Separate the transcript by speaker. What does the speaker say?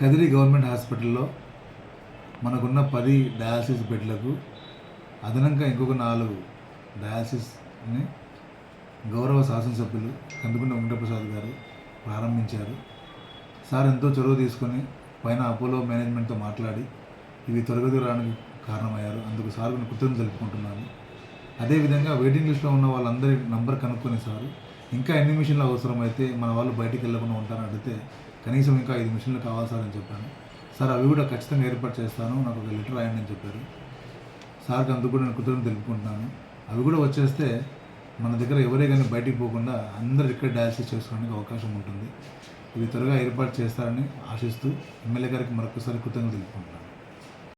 Speaker 1: Kadiri government హాస్పిటల్లో మనకున్న పది డయాలసిస్ బెడ్లకు అదనంగా ఇంకొక నాలుగు డయాలసిస్ని గౌరవ శాసనసభ్యులు కందుకుంట వెంకటప్రసాద్ గారు ప్రారంభించారు. సార్ ఎంతో చొరవ తీసుకొని పైన అపోలో మేనేజ్మెంట్తో మాట్లాడి ఇవి త్వరగతి రావడానికి కారణమయ్యారు. అందుకు సార్ కృతజ్ఞతలు తెలుపుకుంటున్నాను. అదేవిధంగా వెయిటింగ్ లిస్ట్లో ఉన్న వాళ్ళందరి నంబర్ కనుక్కొని సారు ఇంకా ఎన్ని మిషన్లు అవసరమైతే మన వాళ్ళు బయటికి వెళ్ళకుండా ఉంటారని అడిగితే కనీసం ఇంకా ఐదు మిషన్లు కావాలి సార్ అని చెప్పాను. సార్ అవి కూడా ఖచ్చితంగా ఏర్పాటు చేస్తాను నాకు ఒక లెటర్ రాయండి అని చెప్పారు. సార్కి అందుకు కూడా నేను కృతజ్ఞతలు తెలుపుకుంటున్నాను. అవి కూడా వచ్చేస్తే మన దగ్గర ఎవరే కానీ బయటికి పోకుండా అందరు ఇక్కడ డయాలసిస్ చేసుకోవడానికి అవకాశం ఉంటుంది. ఇవి త్వరగా ఏర్పాటు చేస్తారని ఆశిస్తూ ఎమ్మెల్యే గారికి మరొకసారి కృతజ్ఞతలు తెలుపుకుంటున్నాను.